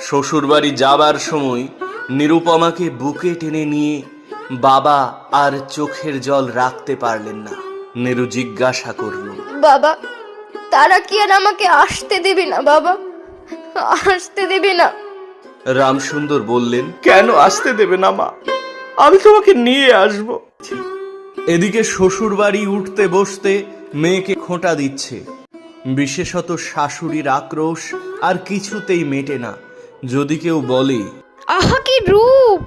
শ্বশুরবাড়ি যাবার সময় নিরুপমাকে বুকে টেনে নিয়ে বাবা আর চোখের জল রাখতে পারলেন না। নেরু জিজ্ঞাসা করল বাবা তারা কি আর আমাকে আসতে দেবে না বাবা? আসতে দেবে না। রামসুন্দর বললেন কেন আসতে দেবে না মা? আমি তোমাকে নিয়ে আসব। এদিকে শ্বশুর বাড়ি উঠতে বসতে মেয়েকে খোঁটা দিচ্ছে। বিশেষত শাশুড়ির আক্রোশ আর কিছুতেই মেটে না। যদি কেউ বলে আহা কি রূপ!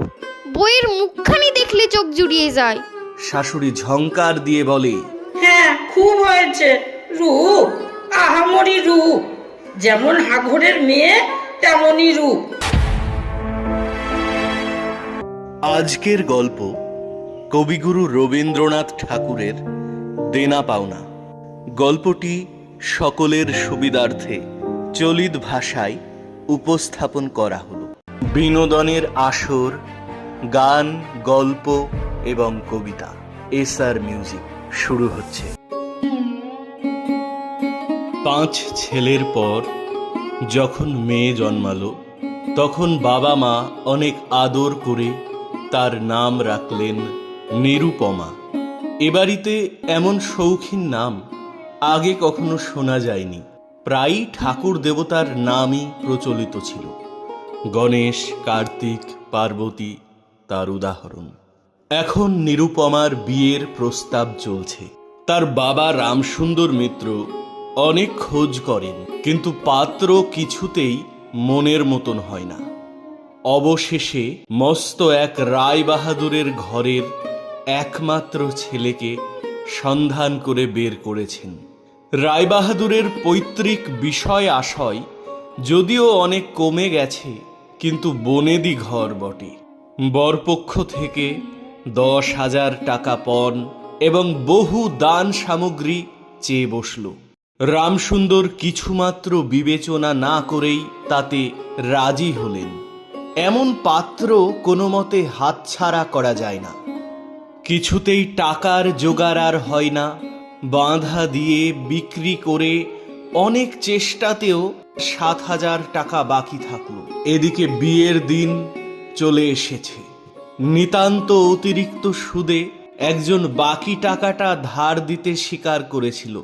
বইয়ের মুখখানি দেখলে চোখ জুড়িয়ে যায়। শাশুড়ি ঝংকার দিয়ে বলে হ্যাঁ খুব হয়েছে। রূপ আহামরি রূপ। যেমন হাঘরের মেয়ে তেমনই রূপ। আজকের গল্প কবিগুরু রবীন্দ্রনাথ ঠাকুরের দেনা পাওনা। গল্পটি সকলের সুবিধার্থে চলিত ভাষায় উপস্থাপন করা হলো। বিনোদনের আসর, গান, গল্প এবং কবিতা এস আর মিউজিক শুরু হচ্ছে। পাঁচ ছেলের পর যখন মেয়ে জন্মালো, তখন বাবা মা অনেক আদর করে তার নাম রাখলেন নিরুপমা। এ এমন শৌখিন নাম আগে কখনো শোনা যায়নি। প্রায়ই ঠাকুর দেবতার নামই প্রচলিত ছিল। গণেশ, কার্তিক, পার্বতী তার উদাহরণ। এখন নিরুপমার বিয়ের প্রস্তাব চলছে। তার বাবা রামসুন্দর মিত্র অনেক খোঁজ করেন, কিন্তু পাত্র কিছুতেই মনের মতন হয় না। অবশেষে মস্ত এক রায় বাহাদুরের ঘরের একমাত্র ছেলেকে সন্ধান করে বের করেছেন। রায়বাহাদুরের পৈতৃক বিষয় আশয় যদিও অনেক কমে গেছে, কিন্তু বনেদি ঘর বটে। বরপক্ষ থেকে দশ হাজার টাকা পণ এবং বহু দান সামগ্রী চেয়ে বসল। রামসুন্দর কিছুমাত্র বিবেচনা না করেই তাতে রাজি হলেন। এমন পাত্র কোনো মতে হাতছাড়া করা যায় না। কিছুতেই টাকার জোগাড় আর হয় না বাঁধা দিয়ে বিক্রি করে অনেক চেষ্টাতেও সাত হাজার টাকা বাকি থাকল। এদিকে বিয়ের দিন চলে এসেছে। নিতান্ত অতিরিক্ত সুদে একজন বাকি টাকাটা ধার দিতে স্বীকার করেছিল।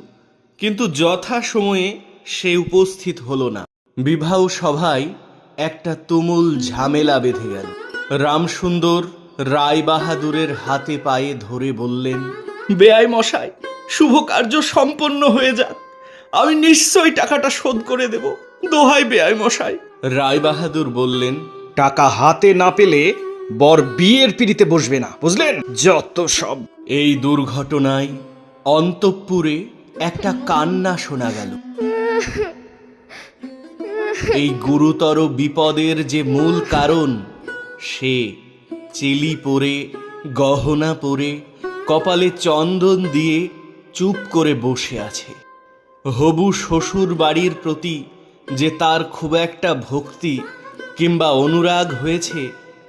কিন্তু যথা সময়ে সে উপস্থিত হলো না। বিবাহ সভায় একটা তুমুল ঝামেলা বেঁধে গেল। রামসুন্দর রায় বাহাদুরের হাতে পায়ে ধরে বললেন, বেআই মশাই শুভ কার্য সম্পন্ন হয়ে যাক। আমি নিশ্চয়ই টাকাটা শোধ করে দেব। দোহাই বেআই মশাই। রায় বাহাদুর বললেন টাকা হাতে না পেলে বর বিয়ের পিড়িতে বসবে না বুঝলেন? যত সব। এই দুর্ঘটনায় অন্তঃপুরে একটা কান্না শোনা গেল। এই গুরুতর বিপদের যে মূল কারণ সে চেলি পরে গহনা পরে কপালে চন্দন দিয়ে চুপ করে বসে আছে। হবু শ্বশুর বাড়ির প্রতি যে তার খুব একটা ভক্তি কিংবা অনুরাগ হয়েছে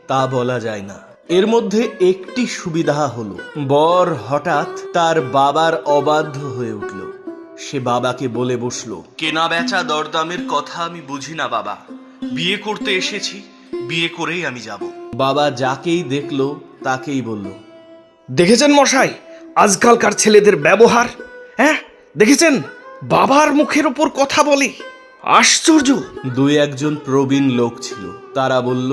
তা বলা যায় না। এর মধ্যে একটি সুবিধা হলো, বর হঠাৎ তার বাবার অবাধ্য হয়ে উঠল। সে বাবাকে বলে বসল, কেনা বেচা দরদামের কথা আমি বুঝি না বাবা। বিয়ে করতে এসেছি, বিয়ে করেই আমি যাব। বাবা যাকেই দেখল তাকেই বলল, দেখেছেন মশাই? আজকালকার ছেলেদের ব্যবহার হ্যাঁ? দেখেছেন? বাবার মুখের ওপর কথা বলে। আশ্চর্য! দুই একজন প্রবীণ লোক ছিল। তারা বলল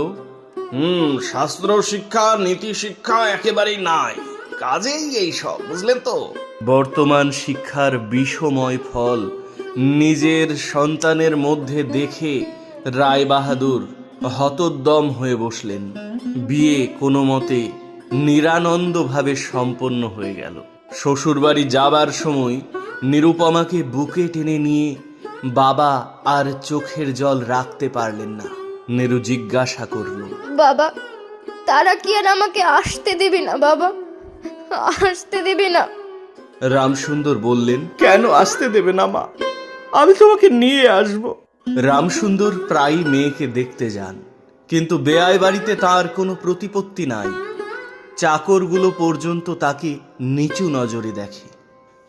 হুম শাস্ত্র শিক্ষা নীতি শিক্ষা একেবারেই নাই। কাজেই এই সব বুঝলেন তো? বর্তমান শিক্ষার বিষময় ফল নিজের সন্তানের মধ্যে দেখে রায় বাহাদুর হতোদ্দম হয়ে বসলেন। বিয়ে কোনো মতে নিরানন্দভাবে সম্পন্ন হয়ে গেল। শ্বশুরবাড়ি যাবার সময় নিরুপমাকে বুকে টেনে নিয়ে বাবা আর চোখের জল রাখতে পারলেন না। নেরু জিজ্ঞাসা করল বাবা তারা কি আর আমাকে আসতে দেবে না বাবা? আসতে দেবে না। রামসুন্দর বললেন কেন আসতে দেবে না মা? আমি তোমাকে নিয়ে আসব। রামসুন্দর প্রায়ই মেয়েকে দেখতে যান কিন্তু বেয়াই বাড়িতে তার কোনো প্রতিপত্তি নাই। চাকরগুলো পর্যন্ত তাকে নিচু নজরে দেখে।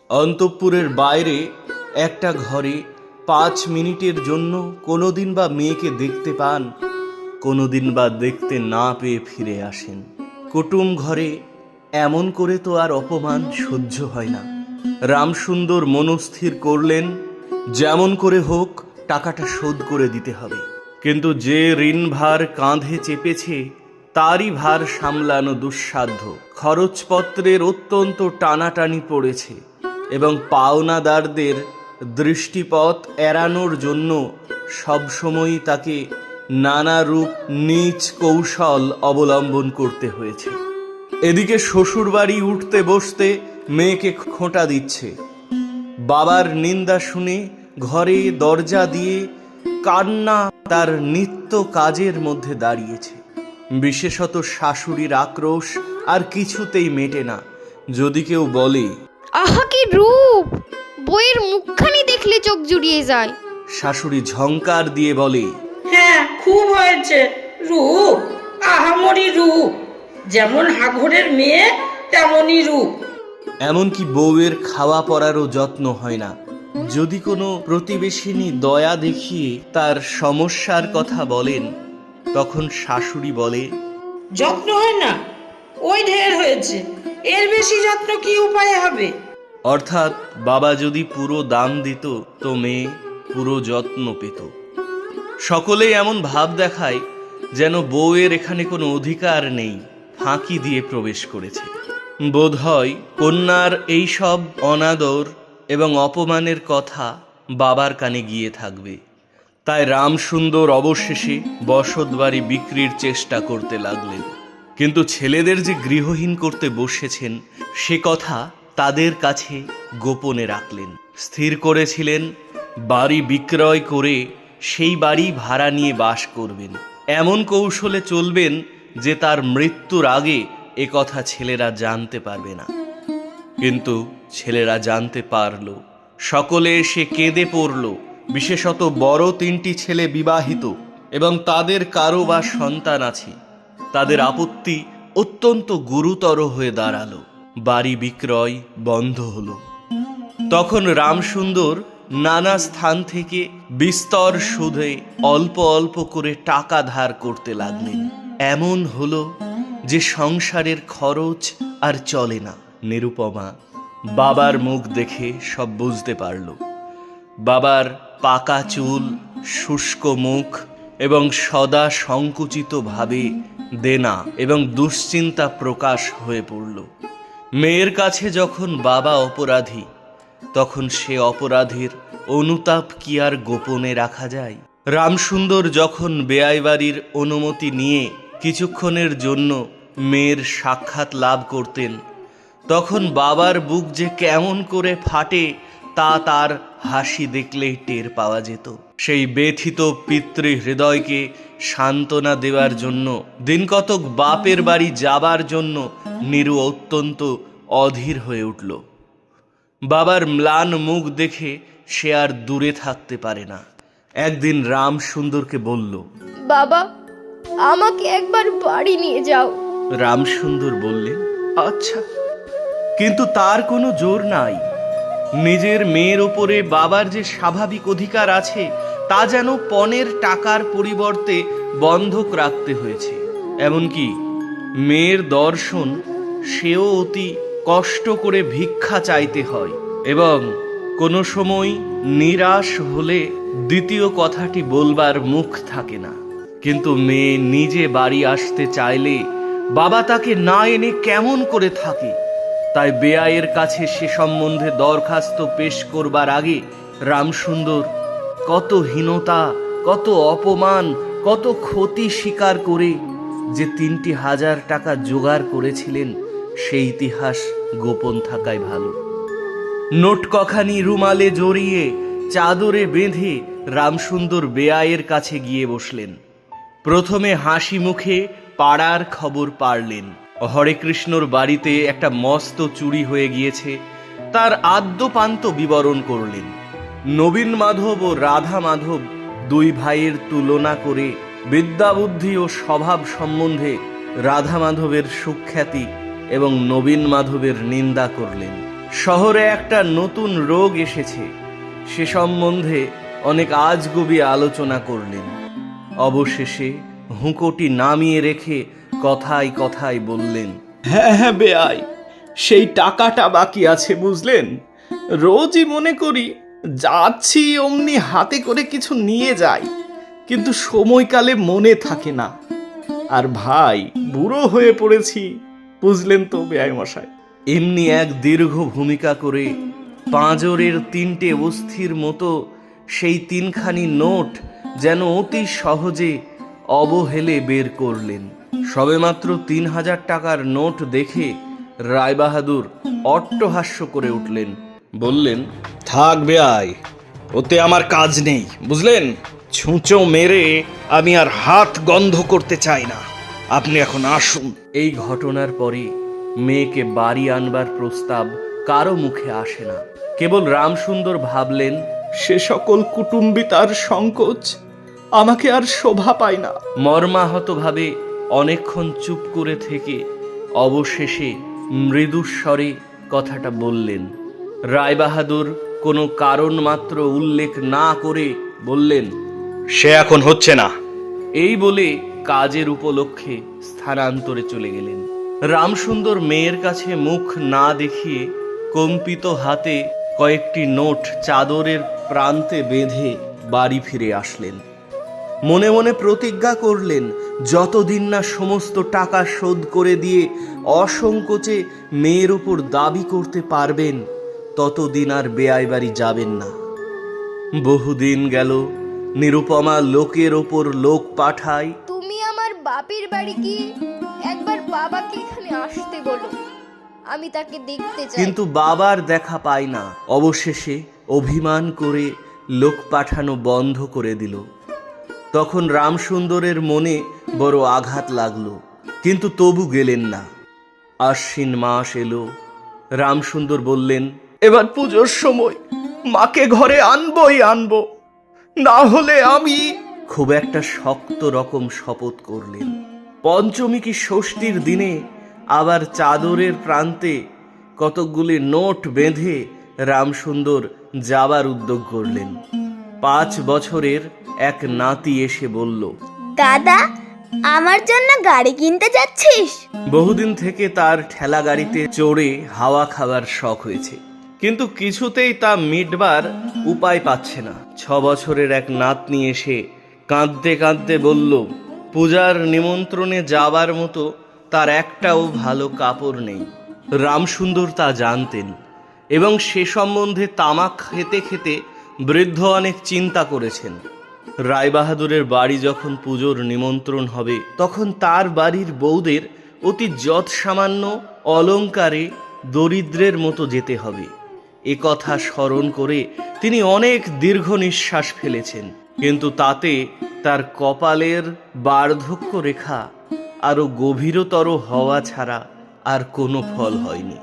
অন্তঃপুরের বাইরে একটা ঘরে পাঁচ মিনিটের জন্য কোনোদিন বা মেয়েকে দেখতে পান, কোনোদিন বা দেখতে না পেয়ে ফিরে আসেন। কুটুম ঘরে এমন করে তো আর অপমান সহ্য হয় না। রামসুন্দর মনস্থির করলেন, যেমন করে হোক, টাকাটা শোধ করে দিতে হবে। কিন্তু যে ঋণ ভার কাঁধে চেপেছে তারই ভার সামলানো দুঃসাধ্য। খরচপত্রের অত্যন্ত টানাটানি পড়েছে এবং পাওনাদারদের দৃষ্টিপথ এড়ানোর জন্য সবসময়ই তাকে নানা রূপ নিজ কৌশল অবলম্বন করতে হয়েছে। এদিকে শ্বশুরবাড়ি উঠতে বসতে মেয়েকে খোঁটা দিচ্ছে। বাবার নিন্দা শুনে ঘরে দরজা দিয়ে কান্না তার নিত্য কাজের মধ্যে দাঁড়িয়েছে। বিশেষত শাশুড়ির আক্রোশ আর কিছুতেই মেটে না। যদি কেউ বলে আহা কি রূপ! বইয়ের মুখখানি দেখলে চোখ জুড়িয়ে যায়। শাশুড়ি ঝংকার দিয়ে বলে হ্যাঁ খুব হয়েছে। রূপ আহামরি রূপ। যেমন হাঘরের মেয়ে তেমনই রূপ। এমনকি বউয়ের খাওয়া পরারও যত্ন হয় না। যদি কোনো প্রতিবেশিনী দয়া দেখিয়ে তার সমস্যার কথা বলেন তখন শাশুড়ি বলে যত্ন হয় না ওই ঢের হয়েছে এর বেশি যত্ন কি উপায় হবে? অর্থাৎ বাবা যদি পুরো দাম দিত তো মেয়ে পুরো যত্ন পেত। সকলেই এমন ভাব দেখায় যেন বউয়ের এখানে কোনো অধিকার নেই ফাঁকি দিয়ে প্রবেশ করেছে। বোধ হয় কন্যার এইসব অনাদর এবং অপমানের কথা বাবার কানে গিয়ে থাকবে। তাই রামসুন্দর অবশেষে বসতবাড়ি বিক্রির চেষ্টা করতে লাগলেন। কিন্তু ছেলেদের যে গৃহহীন করতে বসেছেন, সে কথা তাদের কাছে গোপনে রাখলেন। স্থির করেছিলেন, বাড়ি বিক্রয় করে সেই বাড়ি ভাড়া নিয়ে বাস করবেন। এমন কৌশলে চলবেন যে তার মৃত্যুর আগে এ কথা ছেলেরা জানতে পারবে না। কিন্তু ছেলেরা জানতে পারল, সকলে এসে কেঁদে পড়ল বিশেষত বড় তিনটি ছেলে বিবাহিত এবং তাদের কারও বা সন্তান আছে। তাদের আপত্তি অত্যন্ত গুরুতর হয়ে দাঁড়াল। বাড়ি বিক্রয় বন্ধ হলো। তখন রামসুন্দর নানা স্থান থেকে বিস্তর সুদে অল্প অল্প করে টাকা ধার করতে লাগলেন। এমন হলো যে সংসারের খরচ আর চলে না। নিরুপমা বাবার মুখ দেখে সব বুঝতে পারল। বাবার পাকা চুল, শুষ্ক মুখ এবং সদা সংকুচিত ভাবে দেনা এবং দুশ্চিন্তা প্রকাশ হয়ে পড়ল। মেয়ের কাছে যখন বাবা অপরাধী, তখন সে অপরাধীর অনুতাপ কি আর গোপনে রাখা যায়? রামসুন্দর যখন বেয়াই বাড়ির অনুমতি নিয়ে কিছুক্ষণের জন্য মেয়ের সাক্ষাৎ লাভ করতেন, তখন বাবার বুক যে কেমন করে ফাটে তা তার হাসি দেখলেই টের পাওয়া যেত। সেই ব্যথিত পিতৃ হৃদয়কে সান্ত্বনা দেওয়ার জন্য দিনকতক বাপের বাড়ি যাবার জন্য নিরু অত্যন্ত অধীর হয়ে উঠল। বাবার ম্লান মুখ দেখে সে আর দূরে থাকতে পারে না। একদিন রাম সুন্দরকে বলল বাবা আমাকে একবার বাড়ি নিয়ে যাও। রামসুন্দর বললেন আচ্ছা কিন্তু তার কোনো জোর নাই। নিজের মেয়ের ওপরে বাবার যে স্বাভাবিক অধিকার আছে, তা যেন পণের টাকার পরিবর্তে বন্ধক রাখতে হয়েছে। এমনকি মেয়ের দর্শন, সেও অতি কষ্ট করে ভিক্ষা চাইতে হয়। এবং কোনো সময় নিরাশ হলে দ্বিতীয় কথাটি বলবার মুখ থাকে না। কিন্তু মেয়ে নিজে বাড়ি আসতে চাইলে বাবা তাকে না এনে কেমন করে থাকে? তাই বেআইয়ের কাছে সে সম্বন্ধে দরখাস্ত পেশ করবার আগে রামসুন্দর কত হীনতা, কত অপমান, কত ক্ষতি স্বীকার করে যে তিনটি হাজার টাকা জোগাড় করেছিলেন, সেই ইতিহাস গোপন থাকায় ভালো। নোট কখানি রুমালে জড়িয়ে চাদরে বেঁধে রামসুন্দর বেআইয়ের কাছে গিয়ে বসলেন। প্রথমে হাসি মুখে পাড়ার খবর পারলেন হরে কৃষ্ণর বাড়িতে একটা মস্ত চুরি হয়ে গিয়েছে। তার আদ্যপান্ত বিবরণ করলেন। নবীন মাধব ও রাধা মাধব দুই ভাইয়ের তুলনা করে বিদ্যাবুদ্ধি ও স্বভাব সম্বন্ধে রাধা মাধবের সুখ্যাতি এবং নবীন মাধবের নিন্দা করলেন। শহরে একটা নতুন রোগ এসেছে। সে সম্বন্ধে অনেক আজগুবি আলোচনা করলেন। অবশেষে হুঁকোটি নামিয়ে রেখে কথায় কথায় বললেন হ্যাঁ হ্যাঁ বেআই সেই টাকাটা বাকি আছে বুঝলেন? রোজই মনে করি যাচ্ছি অমনি হাতে করে কিছু নিয়ে যাই কিন্তু সময়কালে মনে থাকে না। আর ভাই বুড়ো হয়ে পড়েছি বুঝলেন তো বেআই মশাই। এমনি এক দীর্ঘ ভূমিকা করে পাঁজরের তিনটে অস্থির মতো সেই তিনখানি নোট যেন অতি সহজে অবহেলে বের করলেন। সবেমাত্র তিন হাজার টাকার নোট দেখে রায়বাহাদুর অট্টহাস্য করে উঠলেন। বললেন থাকবে আয় ওতে আমার কাজ নেই, বুঝলেন? ছুঁচো মেরে আমি আর হাত গন্ধ করতে চাই না। আপনি এখন আসুন। এই ঘটনার পরে মেয়েকে বাড়ি আনবার প্রস্তাব কারও মুখে আসে না। কেবল রামসুন্দর ভাবলেন, সে সকল কুটুম্বী তার সংকোচ আমাকে আর শোভা পায় না। মর্মাহতভাবে অনেকক্ষণ চুপ করে থেকে অবশেষে মৃদুস্বরে কথাটা বললেন। রায়বাহাদুর কোনো কারণ মাত্র উল্লেখ না করে বললেন সে এখন হচ্ছে না। এই বলে কাজের উপলক্ষে স্থানান্তরে চলে গেলেন। রামসুন্দর মেয়ের কাছে মুখ না দেখিয়ে কম্পিত হাতে কয়েকটি নোট চাদরের প্রান্তে বেঁধে বাড়ি ফিরে আসলেন। মনে মনে প্রতিজ্ঞা করলেন যতদিন না সমস্ত টাকা শোধ করে দিয়ে অসংকোচে মেয়ের ওপর দাবি করতে পারবেন ততদিন আর বেআই বাড়ি যাবেন না। বহুদিন গেল নিরুপমা লোকের ওপর লোক পাঠায়। তুমি আমার বাপের বাড়ি গিয়ে একবার বাবাকে এখানে আসতে বলো আমি তাকে দেখতে চাই। কিন্তু বাবার দেখা পায় না। অবশেষে অভিমান করে লোক পাঠানো বন্ধ করে দিল। তখন রামসুন্দরের মনে বড় আঘাত লাগল কিন্তু তবু গেলেন না। আশ্বিন মাস এলো। রামসুন্দর বললেন এবার পুজোর সময় মাকে ঘরে আনবই আনব না হলে আমি খুব একটা শক্ত রকম শপথ করলেন। পঞ্চমী কি ষষ্ঠীর দিনে আবার চাদরের প্রান্তে কতকগুলি নোট বেঁধে রামসুন্দর যাবার উদ্যোগ করলেন। পাঁচ বছরের এক নাতি এসে বলল দাদা আমার জন্য গাড়ি কিনতে যাচ্ছিস? বহুদিন থেকে তার ঠেলা গাড়িতে চড়ে হাওয়া খাবার শখ হয়েছে। কিন্তু কিছুতেই তা মিটবার উপায় পাচ্ছে না। ছ বছরের এক নাতনি এসে কাঁদতে কাঁদতে বলল পূজার নিমন্ত্রণে যাবার মতো তার একটাও ভালো কাপড় নেই। রামসুন্দর তা জানতেন এবং সে সম্বন্ধে তামাক খেতে খেতে বৃদ্ধ অনেক চিন্তা করেছেন। রায়বাহাদুরের বাড়ি যখন পুজোর নিমন্ত্রণ হবে, তখন তার বাড়ির বউদের অতি যৎ সামান্য অলঙ্কারে, দরিদ্রের মতো যেতে হবে। এ কথা স্মরণ করে তিনি অনেক দীর্ঘ নিঃশ্বাস ফেলেছেন। কিন্তু তাতে তার কপালের বার্ধক্য রেখা আরও গভীরতর হওয়া ছাড়া আর কোনো ফল হয়নি।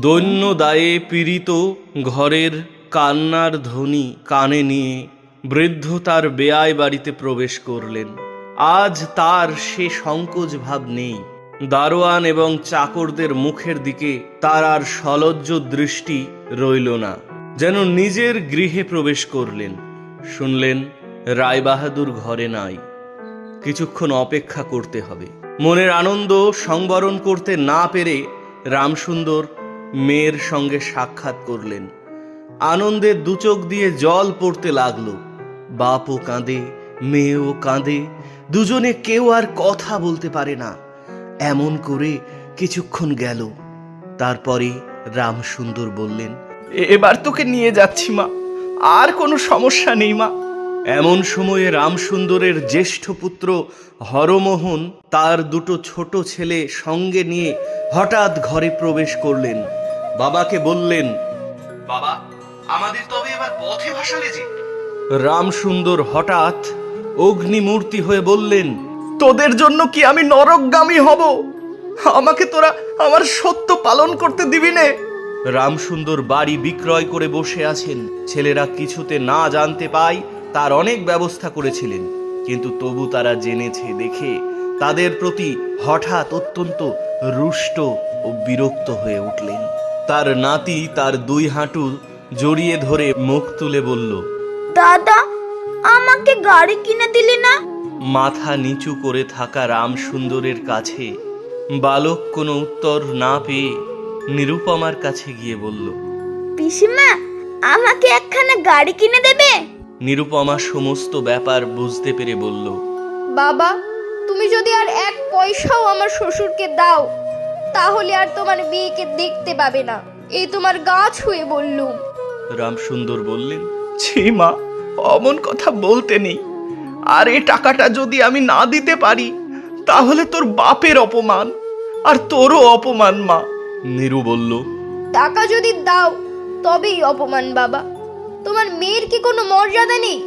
দৈন্য দায়ে পীড়িত ঘরের কান্নার ধ্বনি কানে নিয়ে বৃদ্ধ তার বেয়ায় বাড়িতে প্রবেশ করলেন। আজ তার সে সংকোচ ভাব নেই। দারোয়ান এবং চাকরদের মুখের দিকে তার আর সলজ্জ দৃষ্টি রইল না। যেন নিজের গৃহে প্রবেশ করলেন। শুনলেন, রায়বাহাদুর ঘরে নাই। কিছুক্ষণ অপেক্ষা করতে হবে। মনের আনন্দ সংবরণ করতে না পেরে রামসুন্দর মেয়ের সঙ্গে সাক্ষাৎ করলেন। আনন্দে দুচোখ দিয়ে জল পড়তে লাগল। বাপও কাঁদে মেয়েও কাঁদে দুজনে কেউ আর কথা বলতে পারে না। এমন করে কিছুক্ষণ গেল। তারপরে রামসুন্দর বললেন এবার তোকে নিয়ে যাচ্ছি মা। আর কোনো সমস্যা নেই মা। এমন সময়ে রামসুন্দরের জ্যেষ্ঠ পুত্র হরমোহন তার দুটো ছোট ছেলে সঙ্গে নিয়ে হঠাৎ ঘরে প্রবেশ করলেন। বাবাকে বললেন বাবা আমাদের তবে এবার পথে ভাসালে যে। রামসুন্দর হঠাৎ অগ্নিমূর্তি হয়ে বললেন, তোদের জন্য কি আমি নরকগামী হব? আমাকে তোরা আমার সত্য পালন করতে দিবি নে। রামসুন্দর বাড়ি বিক্রয় করে বসে আছেন। ছেলেরা কিছুতে না জানতে পায় তার অনেক ব্যবস্থা করেছিলেন, কিন্তু তবু তারা জেনেছে, দেখে তাদের প্রতি হঠাৎ অত্যন্ত রুষ্ট ও বিরক্ত হয়ে উঠলেন। তার নাতি তার দুই হাঁটু জড়িয়ে ধরে মুখ তুলে বলল দাদা আমাকে গাড়ি কিনে দিলি না? মাথা নিচু করে থাকা রামসুন্দরের কাছে বালক কোনো উত্তর না পেয়ে নিরুপমার কাছে গিয়ে বলল পিসিমা আমাকে একখানা গাড়ি কিনে দেবে? নিরুপমা সমস্ত ব্যাপার বুঝতে পেরে বলল বাবা তুমি যদি আর এক পয়সাও আমার শ্বশুরকে দাও তাহলে আর তোমার মেয়েকে দেখতে পাবে না। এই তোমার গা ছুঁয়ে বললুম। রামসুন্দর বললেন ছি মা অমন কথা বলতে নেই। আর এ টাকাটা যদি আমি না দিতে পারি তাহলে তোর বাপের অপমান আর তোরও অপমান মা। নিরু বলল টাকা যদি দাও তবেই অপমান বাবা। তোমার মেয়ের কি কোনো মর্যাদা নেই?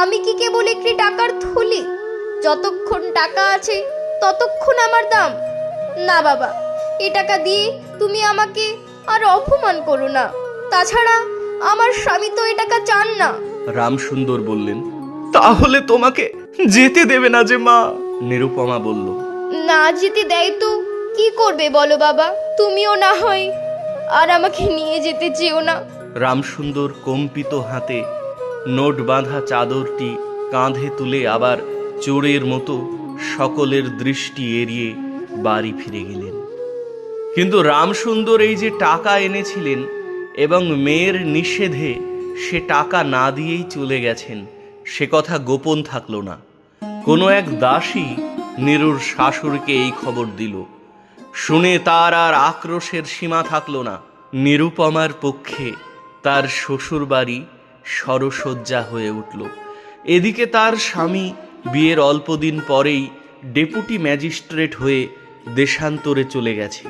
আমি কি কেবল একটি টাকার থলি? যতক্ষণ টাকা আছে ততক্ষণ আমার দাম। না বাবা এ টাকা দিয়ে তুমি আমাকে আর অপমান করো না। তাছাড়া আমার স্বামী তো এ টাকা চান না। রামসুন্দর বললেন তাহলে তোমাকে যেতে দেবে না যে মা? নিরুপমা বলল না যেতে দেয় তো কি করবে বলো বাবা? তুমিও না হয় আর আমাকে নিয়ে যেতে চেও না। রামসুন্দর কম্পিত হাতে নোট বাঁধা চাদরটি কাঁধে তুলে আবার চোরের মতো সকলের দৃষ্টি এড়িয়ে বাড়ি ফিরে গেলেন। কিন্তু রামসুন্দর এই যে টাকা এনেছিলেন এবং মেয়ের নিষেধে সে টাকা না দিয়েই চলে গেছেন, সে কথা গোপন থাকল না। কোনো এক দাসী নিরুর শাশুড়িকে এই খবর দিল। শুনে তার আর আক্রোশের সীমা থাকল না। নিরুপমার পক্ষে তার শ্বশুরবাড়ি সরসজ্জা হয়ে উঠল। এদিকে তার স্বামী বিয়ের অল্পদিন পরেই ডেপুটি ম্যাজিস্ট্রেট হয়ে দেশান্তরে চলে গেছে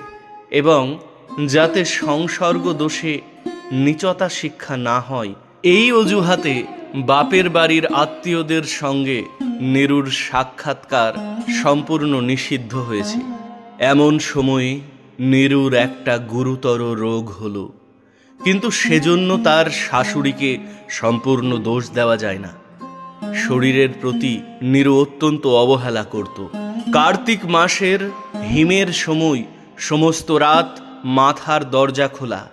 এবং যাতে সংসর্গ দোষে নিচতা শিক্ষা না হয়। এই অজুহাতে বাপের বাড়ির আত্মীয়দের সঙ্গে নেরুর সাক্ষাৎকার সম্পূর্ণ নিষিদ্ধ হয়েছে। এমন সময়ে নেরুর একটা গুরুতর রোগ হলো। কিন্তু সেজন্য তার শাশুড়িকে সম্পূর্ণ দোষ দেওয়া যায় না। শরীরের প্রতি নিরু অত্যন্ত অবহেলা করত। কার্তিক মাসের হিমের সময় সমস্ত রাত মাথার দরজা খোলা।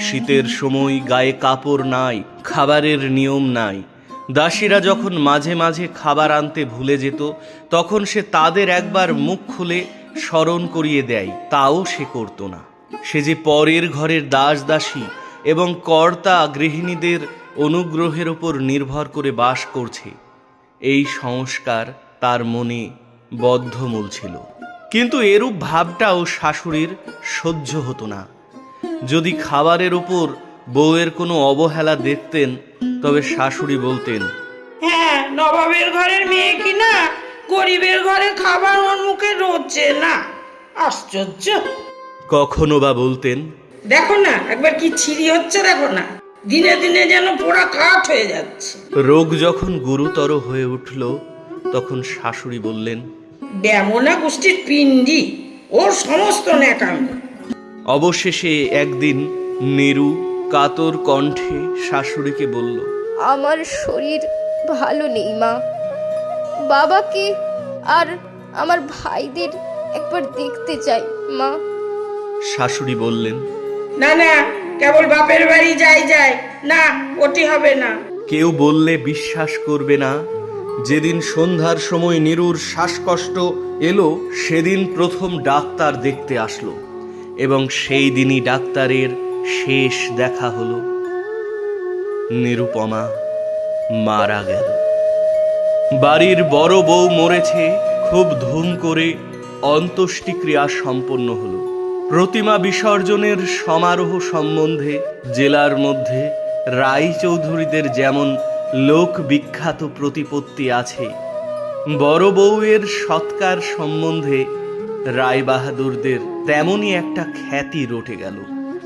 শীতের সময় গায়ে কাপড় নাই, খাবারের নিয়ম নাই। দাসীরা যখন মাঝে মাঝে খাবার আনতে ভুলে যেত, তখন সে তাদের একবার মুখ খুলে স্মরণ করিয়ে দেয়, তাও সে করত না। সে যে পরের ঘরের দাস দাসী এবং কর্তা গৃহিণীদের অনুগ্রহের ওপর নির্ভর করে বাস করছে, এই সংস্কার তার মনে বদ্ধমূল ছিল। কিন্তু এরূপ ভাবটাও শাশুড়ির সহ্য হতো না। যদি খাবারের উপর বউয়ের কোনো অবহেলা দেখতেন তবে শাশুড়ি বলতেন হ্যাঁ নবাবের ঘরের মেয়ে কি না? গরিবের ঘরে খাবার ওর মুখে রোচে না। আশ্চর্য। কখনো বা বলতেন দেখো না একবার কি ছিরি হচ্ছে দেখো না। দিনে দিনে যেন পোড়া কাঠ হয়ে যাচ্ছে। রোগ যখন গুরুতর হয়ে উঠল তখন শাশুড়ি বললেন ব্যামনা গোষ্ঠীর পিণ্ডি ওর সমস্ত ন্যাকামি অবশেষে একদিন নিরু কাতর কণ্ঠে শাশুড়িকে বলল আমার শরীর ভালো নেই মা। বাবাকে আর আমার ভাইদের একবার দেখতে চাই মা। শাশুড়ি বললেন না না কেবল বাপের বাড়ি যাই যায় না ওটি হবে না। কেউ বললে বিশ্বাস করবে না যেদিন সন্ধ্যার সময় নিরুর শ্বাসকষ্ট এলো, সেদিন প্রথম ডাক্তার দেখতে আসলো এবং সেই দিনই ডাক্তারের শেষ দেখা হলো। নিরুপমা মারা গেল। বাড়ির বড় বউ মরেছে, খুব ধুম করে অন্ত্যেষ্টিক্রিয়া সম্পন্ন হলো। প্রতিমা বিসর্জনের সমারোহ সম্বন্ধে জেলার মধ্যে রায়চৌধুরীদের যেমন লোক বিখ্যাত প্রতিপত্তি আছে। বড় বউয়ের সৎকার সম্বন্ধে রায় বাহাদুরদের তেমনই একটা খ্যাতি রটে গেল।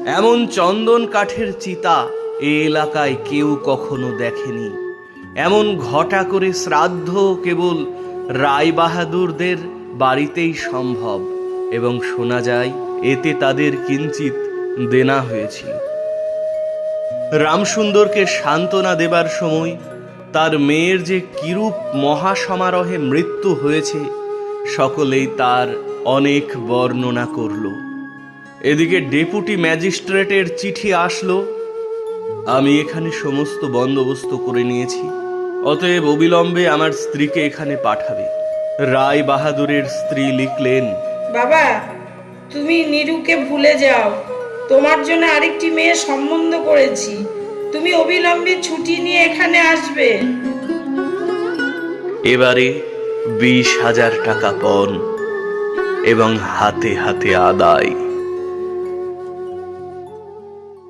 এমন চন্দন কাঠের চিতা এ এলাকায় কেউ কখনো দেখেনি। এমন ঘটা করে শ্রাদ্ধ কেবল রায় বাহাদুরদের বাড়িতেই সম্ভব এবং শোনা যায়, এতে তাদের কিঞ্চিত দেনা হয়েছিল। রামসুন্দরকে সান্ত্বনা দেবার সময় তার মেয়ের যে কিরূপ মহাসমারোহে মৃত্যু হয়েছে, সকলেই তার অনেক বর্ণনা করল। এদিকে ডেপুটি ম্যাজিস্ট্রেটের চিঠি আসলো, আমি এখানে সমস্ত বন্দোবস্ত করে নিয়েছি, অতএব অবিলম্বে আমার স্ত্রীকে এখানে পাঠাবে। রায় বাহাদুরের স্ত্রী লিখলেন, বাবা, তুমি নিরুকে ভুলে যাও। তোমার জন্য আরেকটি মেয়ে সম্বন্ধ করেছি। তুমি অবিলম্বে ছুটি নিয়ে এখানে আসবে। এবারে বিশ হাজার টাকা পণ এবং হাতে হাতে আদায়।